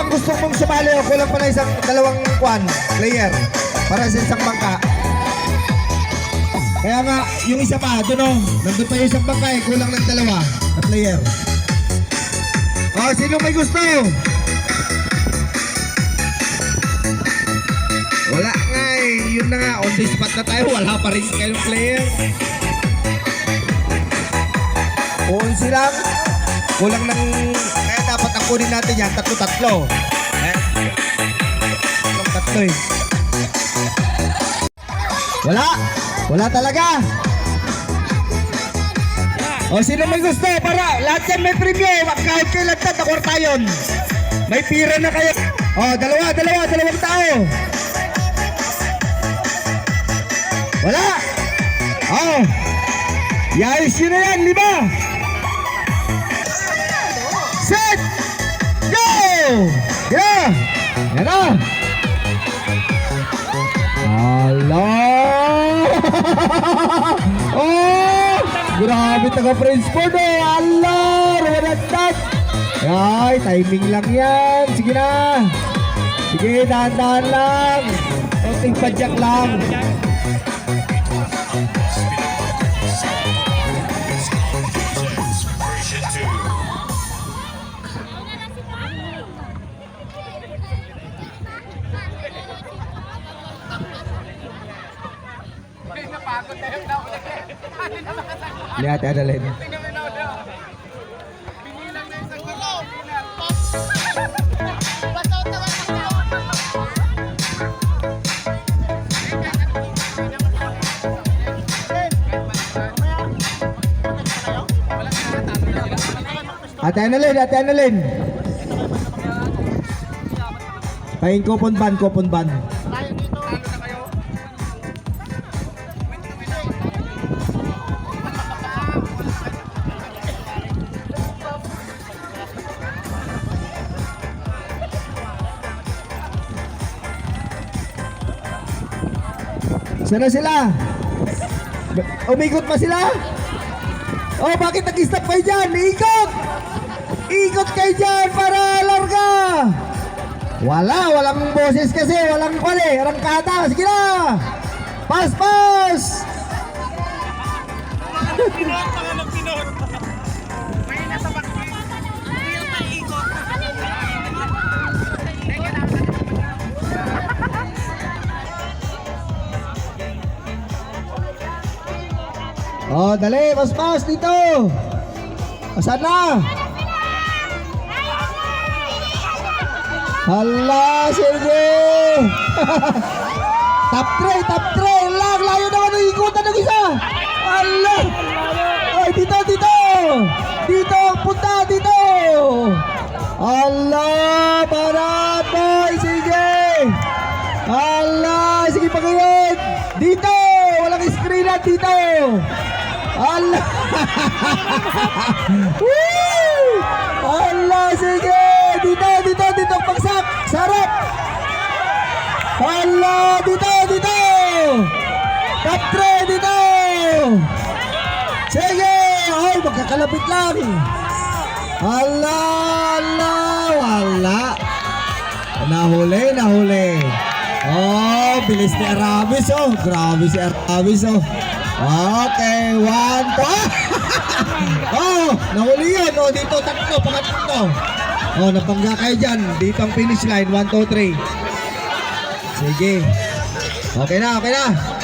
pang gusto mong sumali o kulang pa na isang dalawang kwan, player para sa isang bangka. Kaya nga, yung isa pa, doon o, nandun pa yung isang bangka eh, kulang ng dalawa na player. O, sino may gusto? Wala nga eh, yun na nga, on the spot na tayo, wala pa rin kayong player. Kung silang, kulang ng, kaya dapat kunin natin yan, tatlo-tatlo. Eh, tatlo eh. Wala, wala talaga. O sino may gusto para lahat yan may premyo. Kahit kailan ta, nakwarta yun. May pira na kayo. O, dalawa, dalawa, dalawang tao. Wala. O, yayos yun na yan, lima. Set! Na! Hello! oh! Grabe taga Prince Ford oh! Allah! Rumanagdag! Ay, timing lang yan. Sige na. Sige, dahan-dahan lang. Konting padyak lang. Lihat ada lain. Ate Annalyn, Ate Annalyn. Pahin kupon ban, kupon ban. Sana sila? Umikot pa sila? Oh, bakit nag-stop kayo dyan? Ikot! Ikot kayo dyan para larga! Wala, walang boses kasi, walang kwali, rangkata. Sige na! Pas, pas! Oh, dali, mas mas dito. Asan na? Hala, sige. top 3, top 3. Lang, layo naman ng ikutan ng isa. Hala. Ay, dito, dito. Dito, punta, dito. Hala, parat, boy. Sige. Hala, sige pa ngayon. Dito, walang screen na dito. Allah! Woo! Allah, sige! Dito, dito, dito, pagsak! Sarap! Allah, dito, dito! 3, dito! Sige! Ay, magkakalapit lang! Allah, Allah, wala! Nahuli, nahuli! Oh, bilis ni Aramis, oh! Grabe si Aramis, oh! Okay, one, two. oh, nahuli yun. Oh, dito, tatlo, pangatlo. Oh, napangga kayo dyan. Dito ang finish line. One, two, three. Sige. Okay na, okay na.